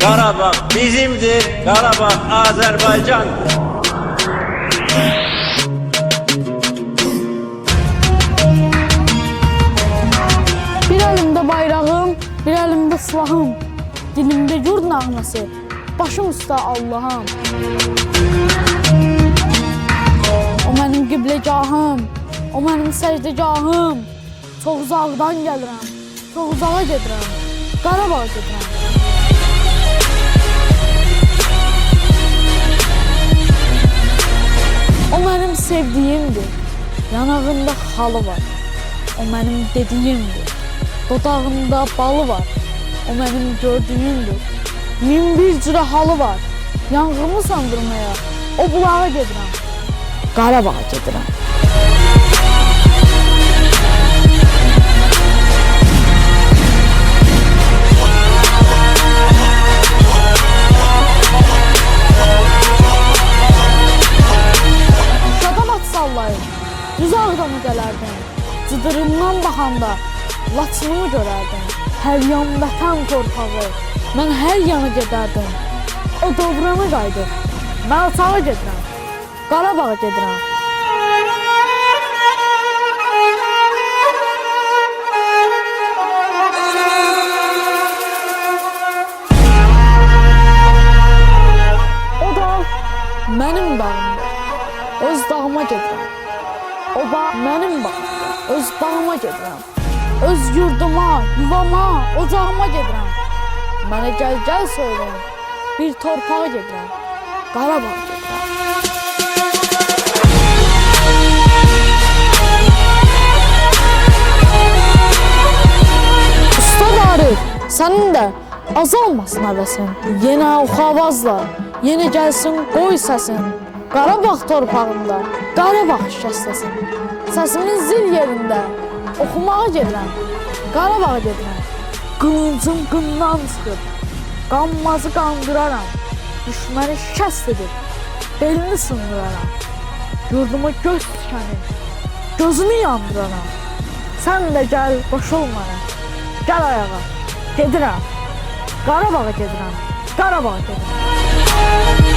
Karabağ bizimdir, Karabağ Azerbaycan. Bir elimde bayrağım, bir elimde silahım. Dilimde yurd nağması, başım üstə Allahım. O mənim qibləgahım, o mənim səcdəgahım. Çox uzaqdan gəlirəm, çox uzağa gedirəm. Qarabağa gedirəm. O mənim sevdiyimdir. Yanağında halı var. O mənim dediyimdir. Dodağında balı var. O mənim gördüyümdür. Min bir cürə halı var. Yanğımı sandırmaya o bulağa gedirəm. Qarabağa gedirəm. Düz ağdamı gələrdim. Cıdırından baxanda laçınımı görərdim. Hər yan vətən torpağı. Mən hər yana gedərdim. O dovranı qaydır. Mən aşağı gedirəm. Qarabağa gedirəm. O da mənim dağımdır. Öz dağıma gedirəm. O bağ mənim bağımdır. Öz bağıma gedirəm. Öz yurduma, yuvama, ocağıma gedirəm. Mənə gəl gəl söyləyin. Bir torpağa gedirəm. Qarabağa gedirəm. Usta Arif, sənin də azalmasın həvəsin. Yenə oxavazla, yenə gəlsin qoy səsin. Qarabağ torpağında, Qarabağ şəstəsin. Səsimin zil yerində, oxumağa gedirəm. Qarabağa gedirəm. Qılıncım qından çıxır. Qanmazı qandıraram. Düşməni şəst edib, belini sındıraram. Yurduma göz tikəni, gözünü yandıraram. Sən də gəl qoşul mənə. Gəl ayağa. Gedirəm. Qarabağa gedirəm. Qarabağa gedirəm.